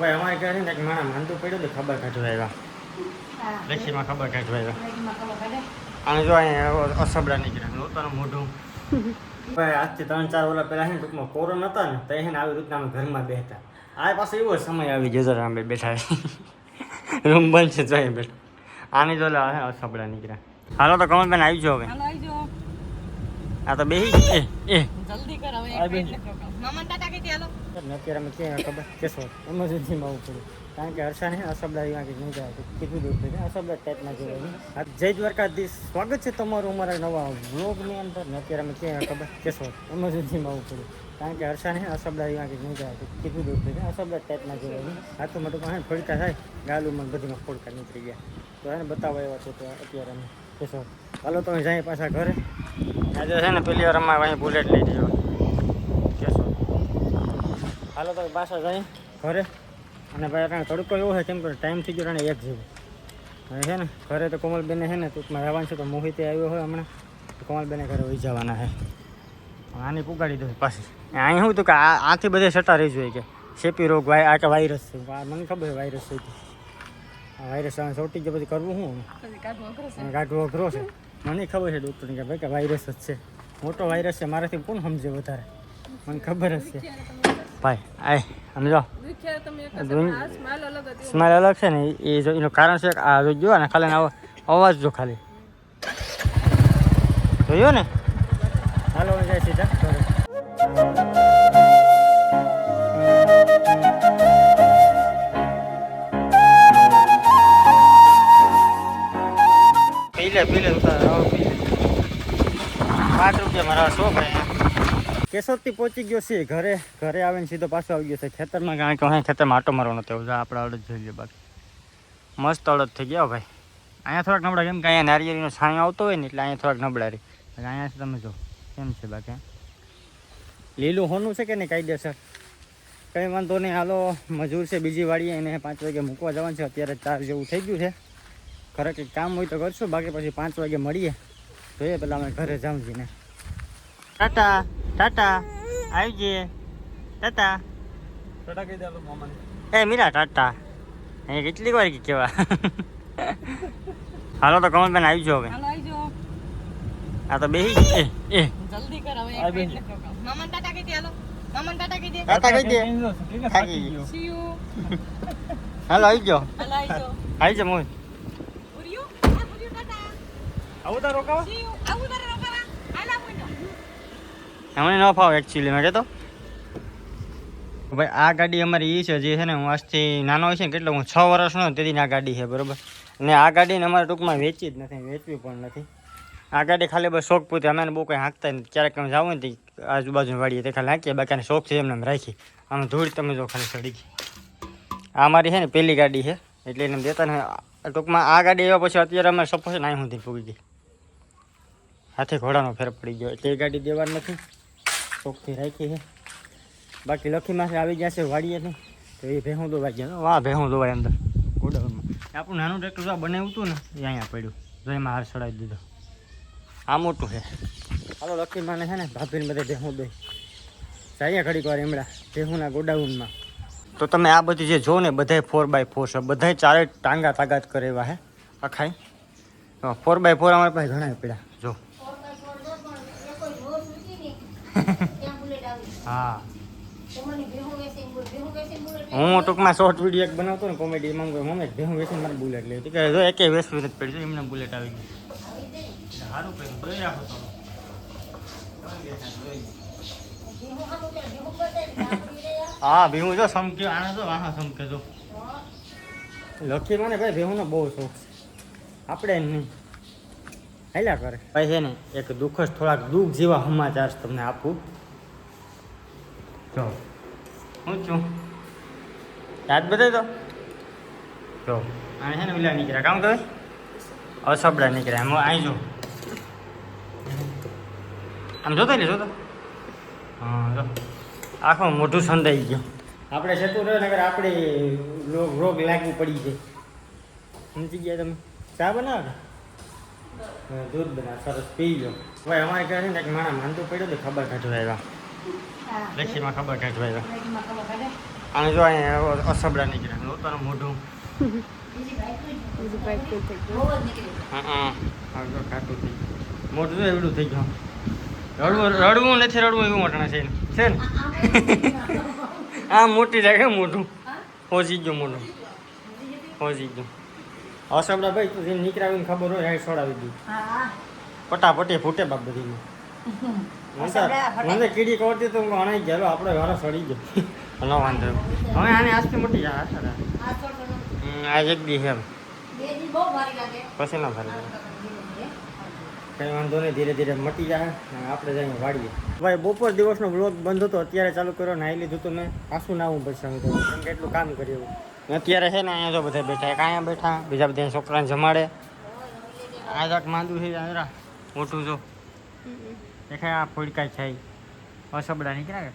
ભાઈ અમારે ઘરે ને એક માણસ માંદું પડ્યું તો ખબર કાઢવા આવ્યા. લેખીમાં ખબર કાઢવા આવ્યા. અને જો અહીંયા અસબડા નીકળ્યા લોતાનું મોઢું. ભાઈ આજથી ત્રણ ચાર વર્ષ પહેલા છે ને ટૂંકમાં કોરોના હતા ને તો એને આવી રીતના અમે ઘરમાં બેઠા આ પાસે એવો સમય આવી ગયો જરા અમે બેઠા રૂમ બંધ છે જોઈએ બેઠા. આની જો લે હે અસબડા નીકળ્યા. હાલો તો કમલબેન આવી જાઓ હવે. આ તો બેહી એ એ. જલ્દી કર હવે આ એક બેન. મિનિટ રોકાવ. મામા ને ટાટા કીધી હાલો. અત્યારે અમે ક્યાં ખબર? કેસો ઇમરજન્સીમાં આવવું પડ્યું કારણ કે હર્ષાને અસબડા અહીંયા કે નહીં જાય કીધું દઉં છે અસબડા ટાઈપના જેવા આ જય દ્વારકાધીશ. સ્વાગત છે તમારું અમારા નવા વ્લોગની અંદર. ને અત્યારે અમે ક્યાં ખબર? કેસો ઇમરજન્સીમાં આવવું પડ્યું કારણ કે હર્ષાને અસબડા એવા કે નહીં જાય કીધું દઉં છે અસબડા ટાઈપના જેવા હાથું મોટું પાસે ફોડકા થાય. ગાલુમાં બધીમાં ફોડકા નીકળી ગયા. તો એને બતાવવા એવા છે તો અત્યારે અમે. કેશો હાલો તમે જાય પાછા ઘરે. આજે છે ને પેલી વાર અમારે અહીં બુલેટ લઈ દીધો કેશો હાલો તો પાછા જાય. ઘરે. અને ભાઈ અટાણે તડકો એવો છે કેમ કે ટાઈમ થઈ ગયો અને એક જેવું. હવે છે ને ઘરે તો કોમલબેને છે ને ટૂંકમાં રહેવાનું છે તો મોહિતે આવ્યો હોય હમણાં. તો કોમલબેને ઘરે વહી જવાના છે. આની પુગાડી દઉં પાછી. અહીં શું હતું કે આથી બધે સટા રહી જોઈએ કે સેપી રોગ વાય આ કે વાયરસ છે. મને ખબર છે વાયરસ છે આ વાયરસ આને ચોટી ગયો પછી કરવું શું? કાઢવું અઘરો છે. મને ખબર છે ડૉક્ટરને કે ભાઈ કે વાયરસ જ છે. મોટો વાયરસ છે મારાથી કોણ સમજે વધારે? મને ખબર જ છે. ભાઈ આય સમજો જ. સ્માઈલ અલગ હતી સ્મેલ અલગ છે ને એ જો એનું કારણ છે આ જોયો જો ને ખાલી આવો અવાજ જો ખાલી. જોયો ને? હાલો જાય સીધા. ઘરે. પી લે. પાંચ રૂપિયા મારા સો ભાઈ. કેશોદથી પહોંચી ગયો છે ઘરે ઘરે આવીને સીધો પાછો આવી ગયો છે. ખેતરમાં કારણ કે અહીં ખેતરમાં આટો મારવાનો હતો જા આપણે અડદ જોઈ લઈએ બાકી. મસ્ત અડદ થઈ ગયા ભાઈ. અહીંયા થોડાક નબળા કેમ કે અહીંયા નારિયેળીનો છાંયો આવતો હોય ને એટલે અહીંયા થોડાક નબળા રહી. અહીંયા તમે જો કેમ છે બાકી લીલું હોનું છે કે નહીં કાયદેસર કંઈ વાંધો નહીં હાલો મજૂર છે બીજી વાડીએ એને પાંચ વાગે મૂકવા જવાનું છે. અત્યારે ચાર જેવું થઈ ગયું છે. ઘરે કંઈક કામ હોય તો કરશું. બાકી પછી પાંચ વાગે મળીએ. જોઈએ પેલા અમે ઘરે જાઉં છીએ ને ટાટા ટાટા આવીજે. ટાટા. ટાટા કહી દે એ મીરા ટાટા. એ કેટલીક વાર કે કેવા હાલો તો કમલબેન આવી જો હવે આ તો બેહી એ એ. જલ્દી કર હવે આ ટાટા કહી દે હાલો. મામા ટાટા કહી દે. ટાટા કહી દે. થાકી થાકી ગયો. હાલો આવી જો હાલો આવજો. આવી જો મોહી પુરિયું? હા, પુરિયું ટાટા. આવું તારો રોકાવા આવું રોકાવા? આલા. હમણાં ન ફાવે એકચ્યુઅલી મેં કહેતો ભાઈ આ ગાડી અમારી એ છે જે છે ને હું આજથી નાનો હોય છે ને કેટલો હું છ વર્ષનો તેથી આ ગાડી છે બરાબર? અને આ ગાડીને અમારે ટૂંકમાં વેચી જ નથી વેચવી પણ નથી. આ ગાડી ખાલી બસ શોખ પૂરતી અમે બહુ કંઈ હાંકતા નથી. ક્યારેક અમે જાવ ને આજુબાજુ વાળીએ તે ખાલી હાંકીએ બાકી શોખ છે એમને એમ રાખી આમ ધૂળ તમે જો ખાલી ચડી ગઈ આ મારી છે ને પહેલી ગાડી છે એટલે એને દેતા ને ટૂંકમાં આ ગાડી એવા પછી અત્યારે અમે સપોઝ ને અહીં સુધી પૂગી ગઈ. હાથે ઘોડાનો ફેર પડી ગયો એ ગાડી દેવાની નથી. શોખથી રાખી છે. બાકી લખી માથે આવી ગયા છે વાડીએથી તો. એ ભેહું દોવાઈ ગયા. વાહ, ભેહું દોવાય અંદર. ગોડાઉનમાં આપણું નાનું ટ્રેક્ટર બનાવ્યું હતું ને, એ અહીંયા પડ્યું. તો એમાં હાર ચડાવી દીધો. આ મોટું છે. હાલો લખીમાને છે ને, ભાભીને બધે ભેહું દઈ. જાય ઘડીક વાર એમડા ભેહુંના ગોડાઉનમાં. તો તમે આ બધી જે જો ને, બધાય ફોર બાય ફોર છે. બધાય ચારે ટાંગા તાગાત કરે એવા હે આખાય ફોર બાય ફોર અમારી પાસે ઘણા પડ્યા જો હા હું ટૂંકમાં શોર્ટ વીડિયો એક બનાવતો ને કોમેડી એમાં હું મમ્મી ભેહું વેસી મારે બુલેટ લેવી હતી કે જો એકે વેસ નથી પડી એમને બુલેટ આવી ગઈ. સારું કર્યું જોઈ રાખો તો હા ભેહું જો સમક્યો આને તો આહા સમકે જો. લખી મને ભાઈ ભેહુંનો બહુ શોખ. છે આપણે નહીં. હાલ્યા કરે? ભાઈ છે ને એક દુઃખ જ થોડાક દુઃખ જેવા સમાચાર તમને આપું. જો. હું છું. યાદ બતાવી દો જો. આને છે ને પેલા નીકળ્યા. કામ કરે? અસબડા નીકળ્યા. એમ અહીં જો. આમ જોતો લે જોતો? હા જો. આખો મોઢું સંધાઈ ગયું. આપણે જતું રહ્યો નગર આપણે રોગ રોગ લાગવું પડી જાય સમજી ગયા તમે? ચા બનાવો? દૂધ બધા સરસ પી લો ભાઈ અમારે ઘરે છે ને કે માણસ માંદું પડ્યું તો ખબર કાઢવા આવ્યા લેખીમાં ખબર કાઢવા આવ્યા. અને જો અહીંયા અસબડા નીકળ્યા નહોતાનું મોઢું હા હા. ખાટું થઈ ગયું. મોઢું તો એવડું થઈ ગયું. રડવું રડવું નથી રડવું એવું મોટણા છે છે ને? આ મોટી લાગે મોઢું. હોજી ગયું મોઢું. હોજી ગયું. અસબડા ભાઈ તું જેને નીકળાવીને ખબર હોય એ છોડાવી દીધું પટાપટી ફૂટે બાપ બધી મને કીડી કરતી તો હું અણાઈ ગયેલો આપણે વારો સડી ગયો. ન વાંધો હવે આને આજથી મોટી જા આ આ એક દી છે પછી ના ફરે કઈ વાંધો નહીં ધીરે ધીરે મટી જાય આપણે જઈને વાડીએ ભાઈ બપોર દિવસનો બ્લોગ બંધ હતો અત્યારે ચાલુ કર્યો નાહી લીધું તો મેં. પાછું નાવું પછી કેટલું કામ કર્યું. ને અત્યારે છે ને અહીંયા જો બધા બેઠા એક અહીંયા બેઠા? બીજા બધા છોકરાને જમાડે. આ જાક માંદું છે જરા મોટું જો. દેખાય આ ફોડકા છે અસબડા નીકળ્યા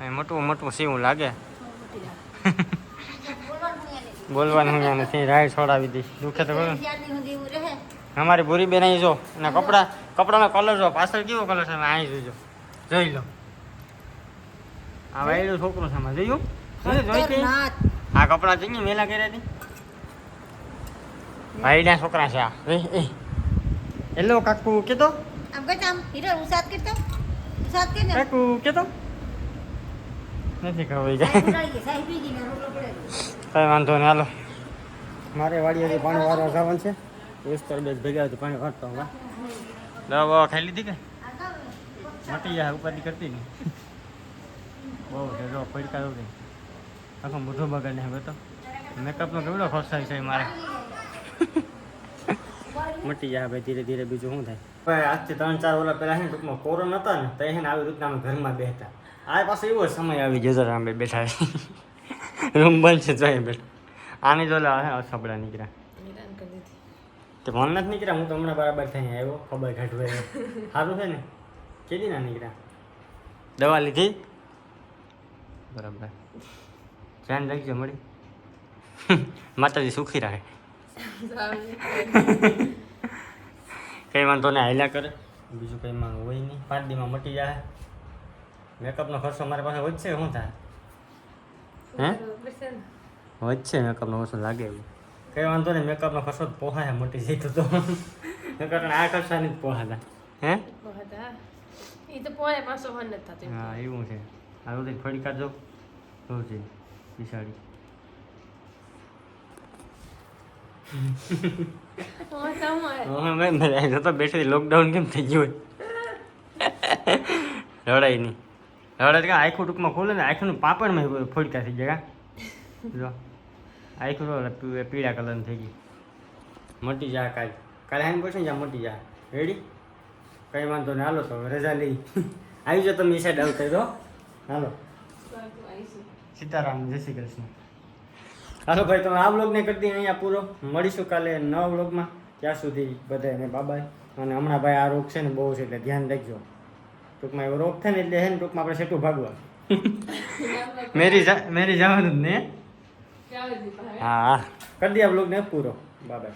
કે? મોટું મોટું સીવું લાગે. બોલવાનું અહીંયા નથી. રાય છોડાવી દઈશ. દુખે તો ખરું. અમારી ભૂરી બેન અહીં જો. અને કપડા કપડાનો કલર જો. પાછળ કેવો કલર છે? અહીં જોજો જોઈ લો. આ વાયડું છોકરો છે જોયું? જોઈ? આ કપડા જઈને મેલા કર્યા હતી ભાઈના છોકરા છે આ. એ એ. હેલો કાકુ કેતો? આમ કરતા આમ. હીરો ઉસાદ કરતો ઉસાદ કે ને? કાકુ કેતો? નથી ખબર. જાય કઈ વાંધો નહીં હાલો. મારે વાડીએથી પાણી વારવા જવાનું છે વિસ્તાર બે ભેગા હતી પાણી વારતો હું દવા ખાઈ લીધી કે? મટી જાય ઉપાધિ કરતી નહીં. બહુ પડકા દઉં આખો મોઢો બગાડ ને હવે તો. મેકઅપનો કેવડો ખર્ચાય છે મારે. મટી જાય ભાઈ ધીરે ધીરે બીજું શું થાય? ભાઈ આજથી ત્રણ ચાર વર્ષ પહેલા છે ને ટૂંકમાં કોરોના હતા ને તો એને આવી રીતના અમે ઘરમાં બેઠા આ પાસે એવો સમય આવી ગયો જરા અમે બેઠા રૂમ બંધ છે જોઈએ બેઠા. આની જો સબડા નીકળ્યા. નિદાન કરી દીધી. તે મન નથી નીકળ્યા હું તો હમણાં બરાબર થઈ આવ્યો ખબર કાઢવે સારું છે ને? કેદી ના નીકળ્યા? દવા લીધી? બરાબર. ધ્યાન રાખજો મળી. માતાજી સુખી રાખે કંઈ વાંધો ને હાલ્યા કરે. બીજું કંઈ માં હોય નહીં. પાંચ દીમાં મટી જાય મેકઅપનો ખર્ચો મારી પાસે વધશે શું થાય? હે? વધશે મેકઅપનો ખર્ચો લાગે એવું. કંઈ વાંધો નહીં મેકઅપનો ખર્ચો પોહાય મટી જાય તો નકર આ ખર્ચા નથી પોહાતા હે? એ તો પોહાય પાછો હન નથી થતો હા એવું છે. આ બધી ફરી કાઢજો. શું મેં જતો બેઠી લોકડાઉન કેમ થઈ ગયું રડાય નહીં રડાય કે આખું ટૂંકમાં ખોલે ને આખું પાપડમાં ફોડકા થઈ ગયા જો આખું પીળા કલરનું થઈ ગયું મટી જા કાલ કાલે આવીને પછી જા મટી જા રેડી કંઈ વાંધો નહીં હાલો તો રજા લઈ આવી જાઓ તમે સાઈડ આવ હાલો સીતારામ જય શ્રી કૃષ્ણ. હાલો ભાઈ તમે આ બ્લોગને કરતી અહીંયા પૂરો. મળીશું કાલે નવા બ્લોગમાં ત્યાં સુધી બધાને બાબાય અને હમણાં ભાઈ આ રોગ છે ને બહુ છે એટલે ધ્યાન રાખજો. ટૂંકમાં એવો રોગ થાય ને એટલે હે ને ટૂંકમાં આપણે સેટું ભાગવા મેરી જા મેરી જવાનું જ ને? હા હા. કરી દે આ બ્લોગને પૂરો. બાબાય